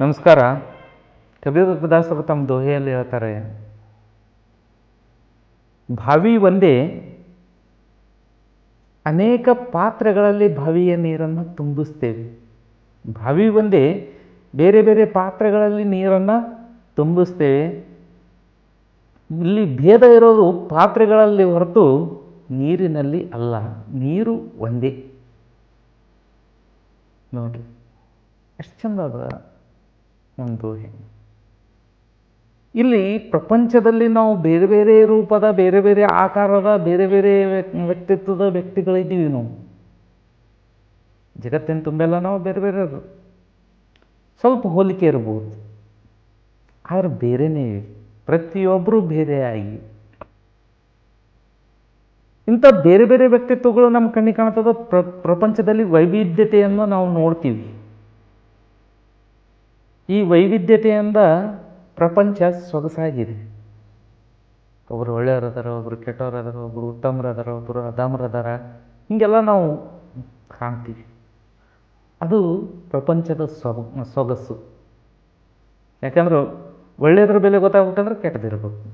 ನಮಸ್ಕಾರ. ಕಬೀರ್ ದಾಸರು ತಮ್ಮ ದೋಹೆಯಲ್ಲಿ ಹೇಳ್ತಾರೆ. ಬಾವಿ ಒಂದೇ ಅನೇಕ ಪಾತ್ರೆಗಳಲ್ಲಿ ಬಾವಿಯ ನೀರನ್ನು ತುಂಬಿಸ್ತೇವೆ. ಬಾವಿ ಒಂದೇ ಬೇರೆ ಬೇರೆ ಪಾತ್ರೆಗಳಲ್ಲಿ ನೀರನ್ನು ತುಂಬಿಸ್ತೇವೆ. ಇಲ್ಲಿ ಭೇದ ಇರೋದು ಪಾತ್ರೆಗಳಲ್ಲಿ ಹೊರತು ನೀರಿನಲ್ಲಿ ಅಲ್ಲ. ನೀರು ಒಂದೇ. ನೋಡ್ರಿ. ಎಷ್ಟು ಚಂದ ಅದ. ಒಂದು ಇಲ್ಲಿ ಪ್ರಪಂಚದಲ್ಲಿ ನಾವು ಬೇರೆ ಬೇರೆ ರೂಪದ, ಬೇರೆ ಬೇರೆ ಆಕಾರದ, ಬೇರೆ ಬೇರೆ ವ್ಯಕ್- ವ್ಯಕ್ತಿತ್ವದ ವ್ಯಕ್ತಿಗಳಿದ್ದೀವಿ ನಾವು. ಜಗತ್ತಿನ ತುಂಬೆಲ್ಲ ನಾವು ಬೇರೆ ಬೇರೆ ಸ್ವಲ್ಪ ಹೋಲಿಕೆ ಇರ್ಬೋದು. ಆದರೆ ಬೇರೆನೇ ಪ್ರತಿಯೊಬ್ಬರೂ ಬೇರೆಯಾಗಿ ಇಂಥ ಬೇರೆ ಬೇರೆ ವ್ಯಕ್ತಿತ್ವಗಳು ನಮ್ಮ ಕಣ್ಣಿಗೆ ಕಾಣ್ತದ, ಪ್ರ, ಪ್ರಪಂಚದಲ್ಲಿ ವೈವಿಧ್ಯತೆಯನ್ನು ನಾವು ನೋಡ್ತೀವಿ. ಈ ವೈವಿಧ್ಯತೆಯಿಂದ ಪ್ರಪಂಚ ಸೊಗಸಾಗಿದೆ. ಒಬ್ಬರು ಒಳ್ಳೆಯವ್ರದಾರ ಒಬ್ಬರು ಕೆಟ್ಟವ್ರದಾರ ಒಬ್ಬರು ಉತ್ತಮರದಾರ ಒಬ್ಬರು ಅದಾಮರದಾರ, ಹೀಗೆಲ್ಲ ನಾವು ಕಾಣ್ತೀವಿ. ಅದು ಪ್ರಪಂಚದ ಸೊಗ, ಸೊಗಸು. ಯಾಕಂದ್ರೆ ಒಳ್ಳೆಯದ್ರ ಬೆಲೆ ಗೊತ್ತಾಗ್ಬೇಕಂದ್ರೆ ಕೆಟ್ಟದಿರ್ಬೇಕು.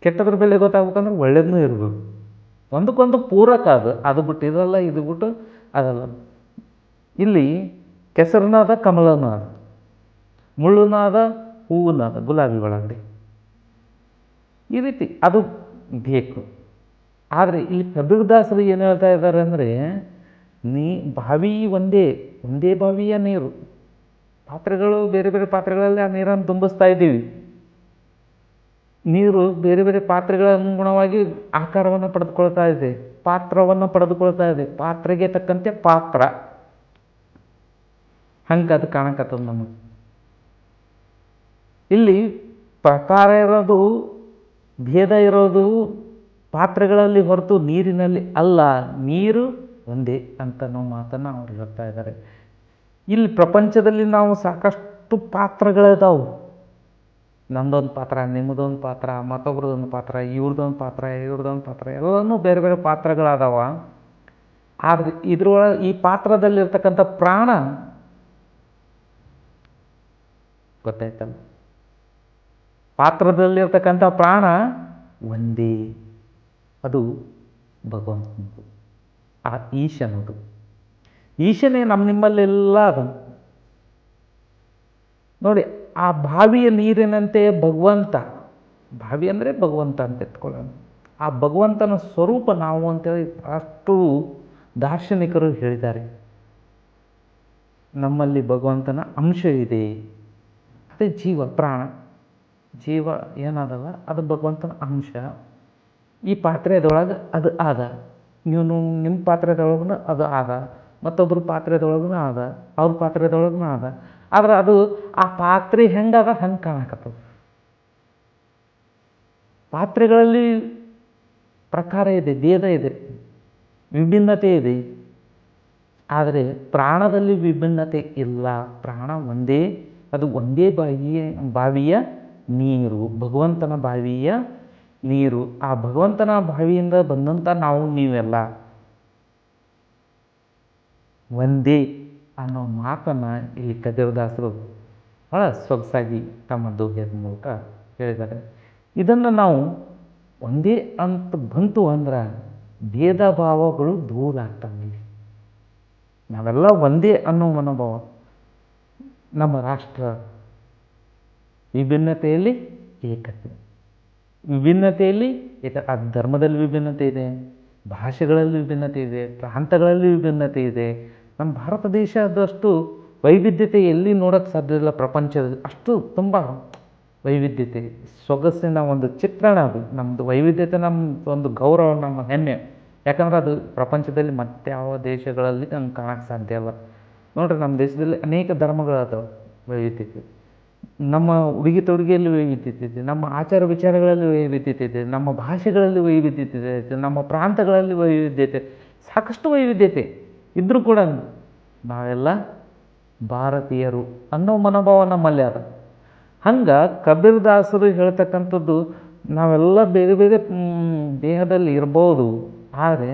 ಕೆಟ್ಟದ್ರ ಬೆಲೆ ಗೊತ್ತಾಗ್ಬೇಕಂದ್ರೆ ಒಳ್ಳೇದನ್ನೂ ಇರಬೇಕು. ಒಂದಕ್ಕೊಂದು ಪೂರಕ ಅದು ಅದು ಬಿಟ್ಟು ಇದಲ್ಲ, ಇದು ಬಿಟ್ಟು ಅದಲ್ಲ. ಇಲ್ಲಿ ಕೆಸರನಾದ ಅದ ಕಮಲನೂ ಅದ. ಮುಳ್ಳುನ ಹೂವುನಾದ, ಗುಲಾಬಿ ಒಳಗಡೆ. ಈ ರೀತಿ ಅದು ಬೇಕು. ಆದರೆ ಇಲ್ಲಿ ಕಬೀರ್ದಾಸರು ಏನು ಹೇಳ್ತಾ ಇದ್ದಾರೆ ಅಂದರೆ, ನೀ ಬಾವಿ ಒಂದೇ ಒಂದೇ ಬಾವಿಯ ನೀರು. ಪಾತ್ರೆಗಳು ಬೇರೆ ಬೇರೆ ಪಾತ್ರೆಗಳಲ್ಲಿ ಆ ನೀರನ್ನು ತುಂಬಿಸ್ತಾ ಇದ್ದೀವಿ. ನೀರು ಬೇರೆ ಬೇರೆ ಪಾತ್ರೆಗಳ ಅನುಗುಣವಾಗಿ ಆಕಾರವನ್ನು ಪಡೆದುಕೊಳ್ತಾ ಇದೆ, ಪಾತ್ರವನ್ನು ಪಡೆದುಕೊಳ್ತಾ ಇದೆ. ಪಾತ್ರೆಗೆ ತಕ್ಕಂತೆ ಪಾತ್ರ. ಹಂಗೆ ಅದು ಕಾಣಕತ್ತದ ನಮಗೆ. ಇಲ್ಲಿ ಪ್ರಕಾರ ಇರೋದು, ಭೇದ ಇರೋದು ಪಾತ್ರೆಗಳಲ್ಲಿ ಹೊರತು ನೀರಿನಲ್ಲಿ ಅಲ್ಲ. ನೀರು ಒಂದೇ ಅಂತ ನಾವು ಮಾತನ್ನು ಅವ್ರು ಹೇಳ್ತಾ ಇದ್ದಾರೆ. ಇಲ್ಲಿ ಪ್ರಪಂಚದಲ್ಲಿ ನಾವು ಸಾಕಷ್ಟು ಪಾತ್ರಗಳಿದಾವೆ. ನಂದೊಂದು ಪಾತ್ರ, ನಿಮ್ಮದೊಂದು ಪಾತ್ರ, ಮತ್ತೊಬ್ರದೊಂದು ಪಾತ್ರ, ಇವ್ರದೊಂದು ಪಾತ್ರ ಇವ್ರದೊಂದು ಪಾತ್ರ, ಎಲ್ಲನೂ ಬೇರೆ ಬೇರೆ ಪಾತ್ರಗಳದಾವ. ಆದರೆ ಇದ್ರೊಳಗೆ ಈ ಪಾತ್ರದಲ್ಲಿರ್ತಕ್ಕಂಥ ಪ್ರಾಣ ಗೊತ್ತಾಯ್ತಲ್ಲ? ಪಾತ್ರದಲ್ಲಿರ್ತಕ್ಕಂಥ ಪ್ರಾಣ ಒಂದೇ. ಅದು ಭಗವಂತನದು ಆ ಈಶನದು. ಈಶನೇ ನಮ್ಮ ನಿಮ್ಮಲ್ಲೆಲ್ಲ ಅದ. ನೋಡಿ, ಆ ಬಾವಿಯ ನೀರಿನಂತೆ ಭಗವಂತ, ಬಾವಿ ಅಂದರೆ ಭಗವಂತ ಅಂತ ಎತ್ಕೊಳ್ಳೋಣ. ಆ ಭಗವಂತನ ಸ್ವರೂಪ ನಾವು ಅಂತೇಳಿ ಅಷ್ಟು ದಾರ್ಶನಿಕರು ಹೇಳಿದ್ದಾರೆ. ನಮ್ಮಲ್ಲಿ ಭಗವಂತನ ಅಂಶ ಇದೆ. ಅದೇ ಜೀವ, ಪ್ರಾಣ. ಜೀವ ಏನದಲ್ಲ ಅದು ಭಗವಂತನ ಅಂಶ. ಈ ಪಾತ್ರೆದೊಳಗೆ ಅದು ಆದ. ನೀವು ನಿಮ್ಮ ಪಾತ್ರೆದೊಳಗೂ ಅದು ಆದ. ಮತ್ತೊಬ್ಬರ ಪಾತ್ರೆದೊಳಗೂ ಆದ. ಅವ್ರ ಪಾತ್ರೆದೊಳಗೂ ಆದ. ಆದ್ರೆ ಅದು ಆ ಪಾತ್ರೆ ಹೆಂಗದ ಹಂಗೆ ಕಾಣಕತ್ತದ. ಪಾತ್ರೆಗಳಲ್ಲಿ ಪ್ರಕಾರ ಇದೆ, ಭೇದ ಇದೆ, ವಿಭಿನ್ನತೆ ಇದೆ. ಆದರೆ ಪ್ರಾಣದಲ್ಲಿ ವಿಭಿನ್ನತೆ ಇಲ್ಲ. ಪ್ರಾಣ ಒಂದೇ, ಅದು ಒಂದೇ ಬಾಯಿಯ, ಬಾವಿಯ ನೀರು, ಭಗವಂತನ ಬಾವಿಯ ನೀರು. ಆ ಭಗವಂತನ ಬಾವಿಯಿಂದ ಬಂದಂಥ ನಾವು ನೀವೆಲ್ಲ ಒಂದೇ ಅನ್ನೋ ಮಾತನ್ನು ಇಲ್ಲಿ ಕಬೀರದಾಸರು ಭಾಳ ಸೊಗಸಾಗಿ ತಮ್ಮ ದೋಹೆಯ ಮೂಲಕ ಹೇಳಿದ್ದಾರೆ. ಇದನ್ನು ನಾವು ಒಂದೇ ಅಂತ ಬಂತು ಅಂದ್ರೆ ಭೇದ ಭಾವಗಳು ದೂರ ಆಗ್ತವೆ. ನಾವೆಲ್ಲ ಒಂದೇ ಅನ್ನೋ ಮನೋಭಾವ ನಮ್ಮ ರಾಷ್ಟ್ರ ವಿಭಿನ್ನತೆಯಲ್ಲಿ ಏಕತೆ ವಿಭಿನ್ನತೆಯಲ್ಲಿ ಏಕ ಆ ಧರ್ಮದಲ್ಲಿ ವಿಭಿನ್ನತೆ ಇದೆ, ಭಾಷೆಗಳಲ್ಲಿ ವಿಭಿನ್ನತೆ ಇದೆ, ಪ್ರಾಂತಗಳಲ್ಲಿ ವಿಭಿನ್ನತೆ ಇದೆ. ನಮ್ಮ ಭಾರತ ದೇಶ ಅದಷ್ಟು ವೈವಿಧ್ಯತೆ ಎಲ್ಲಿ ನೋಡೋಕ್ಕೆ ಸಾಧ್ಯ ಇಲ್ಲ ಪ್ರಪಂಚದಲ್ಲಿ. ಅಷ್ಟು ತುಂಬ ವೈವಿಧ್ಯತೆ, ಸೊಗಸಿನ ಒಂದು ಚಿತ್ರಣ ಅದು. ನಮ್ಮದು ವೈವಿಧ್ಯತೆ ನಮ್ಮ ಒಂದು ಗೌರವ, ನಮ್ಮ ಹೆಮ್ಮೆ. ಯಾಕಂದ್ರೆ ಅದು ಪ್ರಪಂಚದಲ್ಲಿ ಮತ್ತೆ ಯಾವ ದೇಶಗಳಲ್ಲಿ ನಮ್ಗೆ ಕಾಣಕ್ಕೆ ಸಾಧ್ಯ ಇಲ್ಲ. ನೋಡ್ರಿ, ನಮ್ಮ ದೇಶದಲ್ಲಿ ಅನೇಕ ಧರ್ಮಗಳದಾವೆ, ವೈವಿಧ್ಯತೆ. ನಮ್ಮ ಉಡುಗೆ ತೊಡುಗೆಯಲ್ಲಿ ವೈವಿಧ್ಯತೆ ಇದೆ ನಮ್ಮ ಆಚಾರ ವಿಚಾರಗಳಲ್ಲಿ ವೈವಿಧ್ಯತೆ ಇದೆ ನಮ್ಮ ಭಾಷೆಗಳಲ್ಲಿ ವೈವಿಧ್ಯತೆ ಇದೆ ನಮ್ಮ ಪ್ರಾಂತಗಳಲ್ಲಿ ವೈವಿಧ್ಯತೆ ಸಾಕಷ್ಟು ವೈವಿಧ್ಯತೆ ಇದ್ದರೂ ಕೂಡ ನಾವೆಲ್ಲ ಭಾರತೀಯರು ಅನ್ನೋ ಮನೋಭಾವ ನಮ್ಮಲ್ಲಿ ಅದ. ಹಂಗೆ ಕಬೀರ್ದಾಸರು ಹೇಳ್ತಕ್ಕಂಥದ್ದು ನಾವೆಲ್ಲ ಬೇರೆ ಬೇರೆ ದೇಹದಲ್ಲಿ ಇರ್ಬೋದು, ಆದರೆ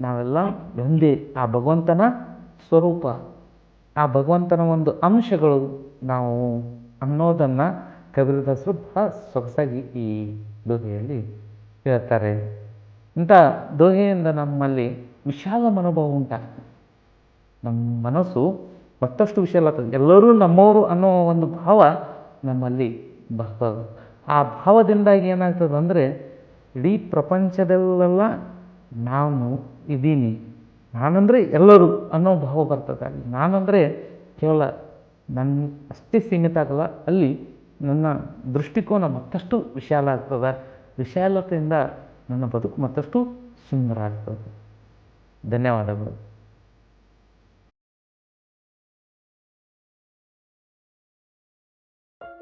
ನಾವೆಲ್ಲ ಒಂದೇ, ಆ ಭಗವಂತನ ಸ್ವರೂಪ. ಆ ಭಗವಂತನ ಒಂದು ಅಂಶಗಳು ನಾವು ಅನ್ನೋದನ್ನು ಕಬೀರದಾಸರು ಬಹಳ ಸೊಗಸಾಗಿ ಈ ದೋಹೆಯಲ್ಲಿ ಹೇಳ್ತಾರೆ. ಇಂಥ ದೋಹೆಯಿಂದ ನಮ್ಮಲ್ಲಿ ವಿಶಾಲ ಮನೋಭಾವ ಉಂಟಾಗ್ತದೆ ನಮ್ಮ ಮನಸ್ಸು ಮತ್ತಷ್ಟು ವಿಶಾಲ ಆಗ್ತದೆ. ಎಲ್ಲರೂ ನಮ್ಮವರು ಅನ್ನೋ ಒಂದು ಭಾವ ನಮ್ಮಲ್ಲಿ ಬರ್ತದೆ. ಆ ಭಾವದಿಂದಾಗಿ ಏನಾಗ್ತದೆ ಅಂದರೆ ಇಡೀ ಪ್ರಪಂಚದಲ್ಲೆಲ್ಲ ನಾನು ಇದ್ದೀನಿ. ನಾನಂದರೆ ಎಲ್ಲರೂ ಅನ್ನೋ ಭಾವ ಬರ್ತದೆ. ಅಲ್ಲಿ ನಾನಂದರೆ ಕೇವಲ ನನ್ನ ಅಷ್ಟೇ ಸೀಮಿತ ಆಗಲ್ಲ ಅಲ್ಲಿ ನನ್ನ ದೃಷ್ಟಿಕೋನ ಮತ್ತಷ್ಟು ವಿಶಾಲ ಆಗ್ತದೆ. ವಿಶಾಲತೆಯಿಂದ ನನ್ನ ಬದುಕು ಮತ್ತಷ್ಟು ಸುಂದರ ಆಗ್ತದೆ. ಧನ್ಯವಾದಗಳು.